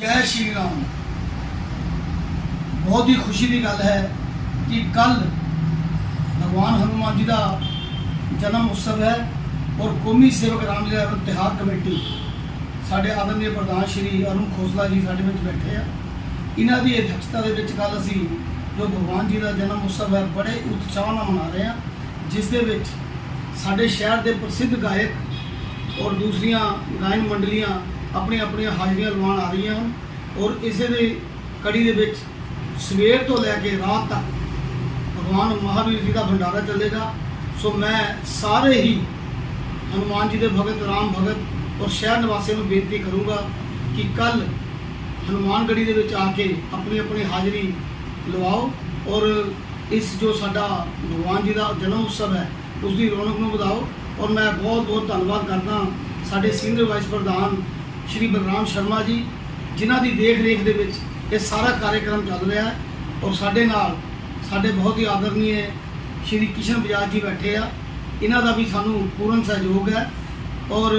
ਜੈ ਸ਼੍ਰੀ ਰਾਮ। ਬਹੁਤ ਹੀ ਖੁਸ਼ੀ ਦੀ ਗੱਲ ਹੈ ਕਿ ਕੱਲ ਭਗਵਾਨ ਹਨੂਮਾਨ ਜੀ ਦਾ ਜਨਮ ਉਤਸਵ ਹੈ ਔਰ ਕੌਮੀ ਸੇਵਕ ਰਾਮਲੀਲਾ ਤਿਹਾਰ ਕਮੇਟੀ, ਸਾਡੇ ਆਦਰਨੀय ਪ੍ਰਧਾਨ ਸ਼੍ਰੀ ਅਰੁਣ ਖੋਸਲਾ ਜੀ ਸਾਡੇ ਵਿੱਚ ਬੈਠੇ ਆ। ਇਹਨਾਂ ਦੀ ਅਧਿਕਸ਼ਤਾ ਦੇ ਵਿੱਚ ਕੱਲ ਅਸੀਂ ਜੋ ਭਗਵਾਨ ਜੀ ਦਾ ਜਨਮ ਉਤਸਵ ਹੈ, ਬੜੇ ਉਤਸ਼ਾਹ ਨਾਲ ਮਨਾ ਰਹੇ ਹਾਂ, ਜਿਸ ਦੇ ਵਿੱਚ ਸਾਡੇ ਸ਼ਹਿਰ ਦੇ ਪ੍ਰਸਿੱਧ ਗਾਇਕ ਔਰ ਦੂਸਰੀਆਂ ਗਾਇਨ ਮੰਡਲੀਆਂ ਆਪਣੀਆਂ ਆਪਣੀਆਂ ਹਾਜ਼ਰੀਆਂ ਲਵਾਉਣ ਆ ਰਹੀਆਂ ਹਨ ਔਰ ਇਸੇ ਦੇ ਕੜੀ ਦੇ ਵਿੱਚ ਸਵੇਰ ਤੋਂ ਲੈ ਕੇ ਰਾਤ ਤੱਕ ਭਗਵਾਨ ਮਹਾਵੀਰ ਜੀ ਦਾ ਭੰਡਾਰਾ ਚੱਲੇਗਾ। ਸੋ ਮੈਂ ਸਾਰੇ ਹੀ ਹਨੂਮਾਨ ਜੀ ਦੇ ਭਗਤ, ਰਾਮ ਭਗਤ ਔਰ ਸ਼ਹਿਰ ਨਿਵਾਸੀਆਂ ਨੂੰ ਬੇਨਤੀ ਕਰੂੰਗਾ ਕਿ ਕੱਲ ਹਨੂਮਾਨਗੜੀ ਦੇ ਵਿੱਚ ਆ ਕੇ ਆਪਣੀ ਆਪਣੀ ਹਾਜ਼ਰੀ ਲਵਾਓ ਔਰ ਇਸ ਜੋ ਸਾਡਾ ਭਗਵਾਨ ਜੀ ਦਾ ਜਨਮ ਉਤਸਵ ਹੈ ਉਸ ਦੀ ਰੌਣਕ ਨੂੰ ਵਧਾਓ। ਔਰ ਮੈਂ ਬਹੁਤ ਬਹੁਤ ਧੰਨਵਾਦ ਕਰਦਾ ਸਾਡੇ ਸੀਨੀਅਰ ਵਾਈਸ ਪ੍ਰਧਾਨ ਸ਼੍ਰੀ ਬਲਰਾਮ ਸ਼ਰਮਾ ਜੀ, ਜਿਨ੍ਹਾਂ ਦੀ ਦੇਖ ਰੇਖ ਦੇ ਵਿੱਚ ਇਹ ਸਾਰਾ ਕਾਰਜਕ੍ਰਮ ਚੱਲ ਰਿਹਾ ਹੈ ਔਰ ਸਾਡੇ ਨਾਲ ਸਾਡੇ ਬਹੁਤ ਹੀ ਆਦਰਨੀय ਸ਼੍ਰੀ ਕਿਸ਼ਨ ਬਜਾਜ ਜੀ ਬੈਠੇ ਆ। ਇਹਨਾਂ ਦਾ ਵੀ ਸਾਨੂੰ ਪੂਰਨ ਸਹਿਯੋਗ ਹੈ ਔਰ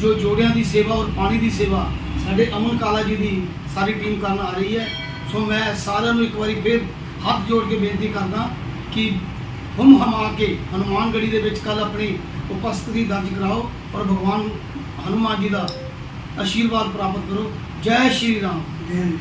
ਜੋ ਜੋੜਿਆਂ ਦੀ ਸੇਵਾ ਔਰ ਪਾਣੀ ਦੀ ਸੇਵਾ ਸਾਡੇ ਅਮਨ ਕਾਲਾ ਜੀ ਦੀ ਸਾਰੀ ਟੀਮ ਕਰਨ ਆ ਰਹੀ ਹੈ। ਸੋ ਮੈਂ ਸਾਰਿਆਂ ਨੂੰ ਇੱਕ ਵਾਰੀ ਫਿਰ ਹੱਥ ਜੋੜ ਕੇ ਬੇਨਤੀ ਕਰਦਾ ਕਿ ਹਮ ਹਮਾ ਕੇ ਹਨੂਮਾਨਗੜੀ ਦੇ ਵਿੱਚ ਕੱਲ ਆਪਣੀ ਉਪਸਥਿਤੀ ਦਰਜ ਕਰਾਓ ਔਰ ਭਗਵਾਨ ਹਨੂਮਾਨ ਜੀ ਦਾ ਆਸ਼ੀਰਵਾਦ ਪ੍ਰਾਪਤ ਕਰੋ। ਜੈ ਸ਼੍ਰੀ ਰਾਮ। ਜੈ